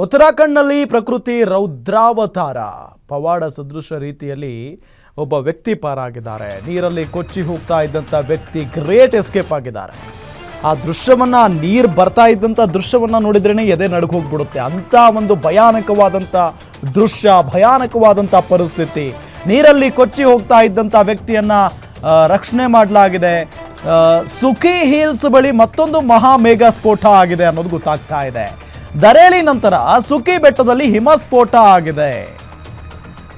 ಉತ್ತರಾಖಂಡ್ನಲ್ಲಿ ಪ್ರಕೃತಿ ರೌದ್ರಾವತಾರ. ಪವಾಡ ಸದೃಶ ರೀತಿಯಲ್ಲಿ ಒಬ್ಬ ವ್ಯಕ್ತಿ ಪಾರಾಗಿದ್ದಾರೆ. ನೀರಲ್ಲಿ ಕೊಚ್ಚಿ ಹೋಗ್ತಾ ಇದ್ದಂಥ ವ್ಯಕ್ತಿ ಗ್ರೇಟ್ ಎಸ್ಕೇಪ್ ಆಗಿದ್ದಾರೆ. ಆ ದೃಶ್ಯವನ್ನ ನೀರು ಬರ್ತಾ ಇದ್ದಂಥ ದೃಶ್ಯವನ್ನ ನೋಡಿದ್ರೇನೆ ಎದೆ ನಡುಗ್ ಹೋಗ್ಬಿಡುತ್ತೆ. ಅಂತ ಒಂದು ಭಯಾನಕವಾದಂಥ ದೃಶ್ಯ ಭಯಾನಕವಾದಂಥ ಪರಿಸ್ಥಿತಿ. ನೀರಲ್ಲಿ ಕೊಚ್ಚಿ ಹೋಗ್ತಾ ಇದ್ದಂಥ ವ್ಯಕ್ತಿಯನ್ನ ರಕ್ಷಣೆ ಮಾಡಲಾಗಿದೆ. ಸುಖಿ ಹಿಲ್ಸ್ ಬಳಿ ಮತ್ತೊಂದು ಮಹಾ ಮೇಘ ಸ್ಫೋಟ ಆಗಿದೆ ಅನ್ನೋದು ಗೊತ್ತಾಗ್ತಾ ಇದೆ. ದರೇಲಿ ನಂತರ ಸುಖಿ ಬೆಟ್ಟದಲ್ಲಿ ಹಿಮ ಸ್ಫೋಟ ಆಗಿದೆ.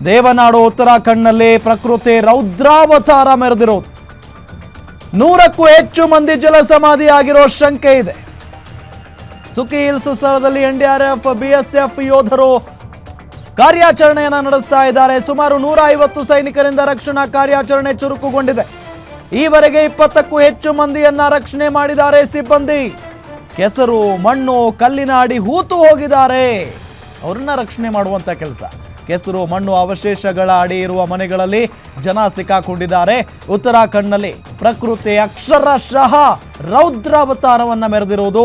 ದೇವನಾಡು ಉತ್ತರಾಖಂಡ್ನಲ್ಲಿ ಪ್ರಕೃತಿ ರೌದ್ರಾವತಾರ ಮೆರೆದಿರೋದು. ನೂರಕ್ಕೂ ಹೆಚ್ಚು ಮಂದಿ ಜಲ ಸಮಾಧಿ ಆಗಿರೋ ಶಂಕೆ ಇದೆ. ಸುಖಿ ಹಿಲ್ಸ್ ಸ್ಥಳದಲ್ಲಿ ಎನ್ಡಿಆರ್ಎಫ್ ಬಿಎಸ್ಎಫ್ ಯೋಧರು ಕಾರ್ಯಾಚರಣೆಯನ್ನು ನಡೆಸ್ತಾ ಇದ್ದಾರೆ. ಸುಮಾರು ನೂರ ಐವತ್ತು ಸೈನಿಕರಿಂದ ರಕ್ಷಣಾ ಕಾರ್ಯಾಚರಣೆ ಚುರುಕುಗೊಂಡಿದೆ. ಈವರೆಗೆ ಇಪ್ಪತ್ತಕ್ಕೂ ಹೆಚ್ಚು ಮಂದಿಯನ್ನ ರಕ್ಷಣೆ ಮಾಡಿದ್ದಾರೆ ಸಿಬ್ಬಂದಿ. ಕೆಸರು, ಮಣ್ಣು ಕಲ್ಲಿನ ಅಡಿ ಹೂತು ಹೋಗಿದ್ದಾರೆ. ಅವ್ರನ್ನ ರಕ್ಷಣೆ ಮಾಡುವಂತ ಕೆಲಸ. ಕೆಸರು, ಮಣ್ಣು ಅವಶೇಷಗಳ ಅಡಿ ಇರುವ ಮನೆಗಳಲ್ಲಿ ಜನ ಸಿಕ್ಕಾಕೊಂಡಿದ್ದಾರೆ. ಉತ್ತರಾಖಂಡ್ನಲ್ಲಿ ಪ್ರಕೃತಿ ಅಕ್ಷರಶಃ ರೌದ್ರಾವತಾರವನ್ನ ಮೆರೆದಿರುವುದು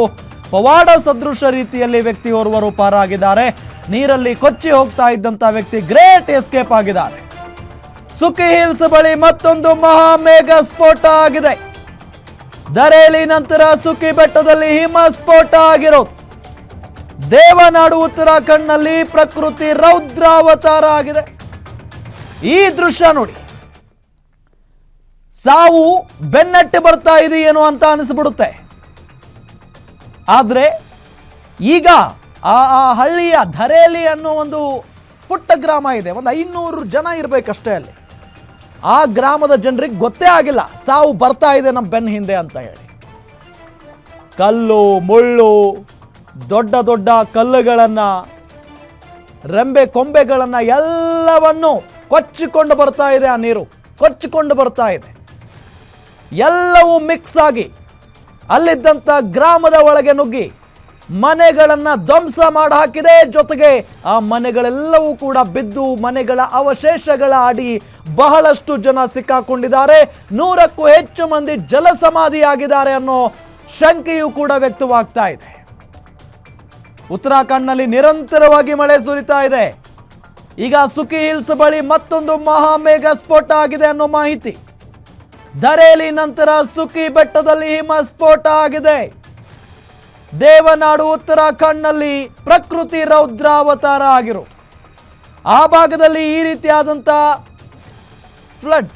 ಪವಾಡ ಸದೃಶ ರೀತಿಯಲ್ಲಿ ವ್ಯಕ್ತಿಯೋರ್ವರು ಪಾರಾಗಿದ್ದಾರೆ ನೀರಲ್ಲಿ ಕೊಚ್ಚಿ ಹೋಗ್ತಾ ಇದ್ದಂತ ವ್ಯಕ್ತಿ ಗ್ರೇಟ್ ಎಸ್ಕೇಪ್ ಆಗಿದ್ದಾರೆ. ಸುಖಿ ಹಿಲ್ಸ್ ಬಳಿ ಮತ್ತೊಂದು ಮಹಾ ಮೇಘ ಸ್ಫೋಟ ಆಗಿದೆ. ದರೇಲಿ ನಂತರ ಸುಖಿ ಬೆಟ್ಟದಲ್ಲಿ ಹಿಮ ಸ್ಫೋಟ ಆಗಿರೋದು ದೇವನಾಡು ಉತ್ತರಾಖಂಡ್ನಲ್ಲಿ ಪ್ರಕೃತಿ ರೌದ್ರಾವತಾರ ಆಗಿದೆ. ಈ ದೃಶ್ಯ ನೋಡಿ. ಸಾವು ಬೆನ್ನಟ್ಟಿ ಬರ್ತಾ ಇದೆಯೇನೋ ಅಂತ ಅನಿಸ್ಬಿಡುತ್ತೆ. ಆದರೆ ಈಗ ಆ ಆ ಹಳ್ಳಿಯ ಧರೇಲಿ ಅನ್ನೋ ಒಂದು ಪುಟ್ಟ ಗ್ರಾಮ ಇದೆ. ಒಂದು ಐನೂರು ಜನ ಇರಬೇಕಷ್ಟೇ ಅಲ್ಲಿ. ಆ ಗ್ರಾಮದ ಜನರಿಗೆ ಗೊತ್ತೇ ಆಗಿಲ್ಲ. ಸಾವು ಬರ್ತಾ ಇದೆ ನಮ್ಮ ಬೆನ್ನ ಹಿಂದೆ ಅಂತ ಹೇಳಿ. ಕಲ್ಲು, ಮುಳ್ಳು, ದೊಡ್ಡ ದೊಡ್ಡ ಕಲ್ಲುಗಳನ್ನು, ರೆಂಬೆ ಕೊಂಬೆಗಳನ್ನು ಎಲ್ಲವನ್ನು ಕೊಚ್ಚಿಕೊಂಡು ಬರ್ತಾ ಇದೆ ಆ ನೀರು. ಕೊಚ್ಚಿಕೊಂಡು ಬರ್ತಾ ಇದೆ. ಎಲ್ಲವೂ ಮಿಕ್ಸ್ ಆಗಿ ಅಲ್ಲಿದ್ದಂಥ ಗ್ರಾಮದ ಒಳಗೆ ನುಗ್ಗಿ ಮನೆಗಳನ್ನು ಧ್ವಂಸ ಮಾಡಿ ಹಾಕಿದೆ ಜೊತೆಗೆ ಆ ಮನೆಗಳೆಲ್ಲವೂ ಕೂಡ ಬಿದ್ದು ಮನೆಗಳ ಅವಶೇಷಗಳ ಅಡಿ ಬಹಳಷ್ಟು ಜನ ಸಿಕ್ಕಾಕೊಂಡಿದ್ದಾರೆ. ನೂರಕ್ಕೂ ಹೆಚ್ಚು ಮಂದಿ ಜಲಸಮಾಧಿಯಾಗಿದ್ದಾರೆ ಅನ್ನೋ ಶಂಕೆಯೂ ಕೂಡ ವ್ಯಕ್ತವಾಗ್ತಾ ಇದೆ. ಉತ್ತರಾಖಂಡ್ನಲ್ಲಿ ನಿರಂತರವಾಗಿ ಮಳೆ ಸುರಿತಾ ಇದೆ. ಈಗ ಸುಖಿ ಹಿಲ್ಸ್ ಬಳಿ ಮತ್ತೊಂದು ಮಹಾ ಮೇಘ ಸ್ಫೋಟ ಆಗಿದೆ ಅನ್ನೋ ಮಾಹಿತಿ. ಧರೇಲಿ ನಂತರ ಸುಖಿ ಬೆಟ್ಟದಲ್ಲಿ ಹಿಮ ಸ್ಫೋಟ ಆಗಿದೆ. ದೇವನಾಡು, ಉತ್ತರಾಖಂಡ್ನಲ್ಲಿ ಪ್ರಕೃತಿ ರೌದ್ರಾವತಾರ ಆಗಿರೋದು. ಆ ಭಾಗದಲ್ಲಿ ಈ ರೀತಿಯಾದಂಥ ಫ್ಲಡ್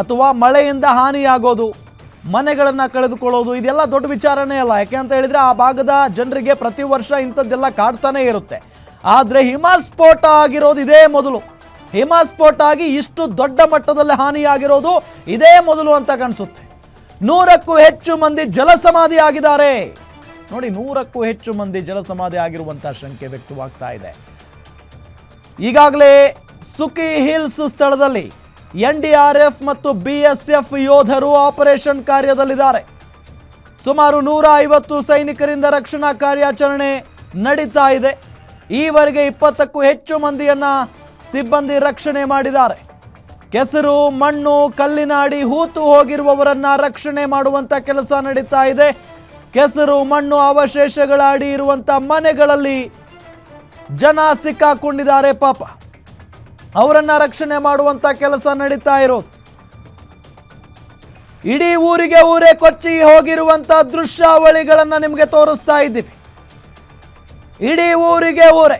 ಅಥವಾ ಮಳೆಯಿಂದ ಹಾನಿಯಾಗೋದು, ಮನೆಗಳನ್ನು ಕಳೆದುಕೊಳ್ಳೋದು, ಇದೆಲ್ಲ ದೊಡ್ಡ ವಿಚಾರನೇ ಅಲ್ಲ. ಯಾಕೆ ಅಂತ ಹೇಳಿದರೆ ಆ ಭಾಗದ ಜನರಿಗೆ ಪ್ರತಿ ವರ್ಷ ಇಂಥದ್ದೆಲ್ಲ ಕಾಡ್ತಾನೆ ಇರುತ್ತೆ. ಆದರೆ ಹಿಮಸ್ಫೋಟ ಆಗಿರೋದು ಇದೇ ಮೊದಲು. ಹಿಮಸ್ಫೋಟ ಆಗಿ ಇಷ್ಟು ದೊಡ್ಡ ಮಟ್ಟದಲ್ಲಿ ಹಾನಿಯಾಗಿರೋದು ಇದೇ ಮೊದಲು ಅಂತ ಕಾಣಿಸುತ್ತೆ. ನೂರಕ್ಕೂ ಹೆಚ್ಚು ಮಂದಿ ಜಲಸಮಾಧಿ ಆಗಿದ್ದಾರೆ. ನೋಡಿ, ನೂರಕ್ಕೂ ಹೆಚ್ಚು ಮಂದಿ ಜಲಸಮಾಧಿ ಆಗಿರುವಂತಹ ಶಂಕೆ ವ್ಯಕ್ತವಾಗ್ತಾ ಇದೆ. ಈಗಾಗಲೇ ಸುಕಿ ಹಿಲ್ಸ್ ಸ್ಥಳದಲ್ಲಿ ಎನ್ ಡಿ ಆರ್ ಎಫ್ ಮತ್ತು ಬಿಎಸ್ಎಫ್ ಎಸ್ ಎಫ್ ಯೋಧರು ಆಪರೇಷನ್ ಕಾರ್ಯದಲ್ಲಿದ್ದಾರೆ. ಸುಮಾರು ನೂರ ಐವತ್ತು ಸೈನಿಕರಿಂದ ರಕ್ಷಣಾ ಕಾರ್ಯಾಚರಣೆ ನಡೀತಾ ಇದೆ. ಈವರೆಗೆ ಇಪ್ಪತ್ತಕ್ಕೂ ಹೆಚ್ಚು ಮಂದಿಯನ್ನ ಸಿಬ್ಬಂದಿ ರಕ್ಷಣೆ ಮಾಡಿದ್ದಾರೆ. ಕೆಸರು, ಮಣ್ಣು ಕಲ್ಲಿನ ಅಡಿ ಹೂತು ಹೋಗಿರುವವರನ್ನ ರಕ್ಷಣೆ ಮಾಡುವಂತ ಕೆಲಸ ನಡೀತಾ ಇದೆ. ಕೆಸರು, ಮಣ್ಣು, ಅವಶೇಷಗಳ ಅಡಿ ಇರುವಂತ ಮನೆಗಳಲ್ಲಿ ಜನ ಸಿಕ್ಕಾಕೊಂಡಿದ್ದಾರೆ ಪಾಪ. ಅವರನ್ನ ರಕ್ಷಣೆ ಮಾಡುವಂತ ಕೆಲಸ ನಡೀತಾ ಇರೋದು. ಇಡೀ ಊರಿಗೆ ಊರೇ ಕೊಚ್ಚಿ ಹೋಗಿರುವಂತ ದೃಶ್ಯಾವಳಿಗಳನ್ನ ನಿಮಗೆ ತೋರಿಸ್ತಾ ಇದ್ದೀವಿ. ಇಡೀ ಊರಿಗೆ ಊರೇ.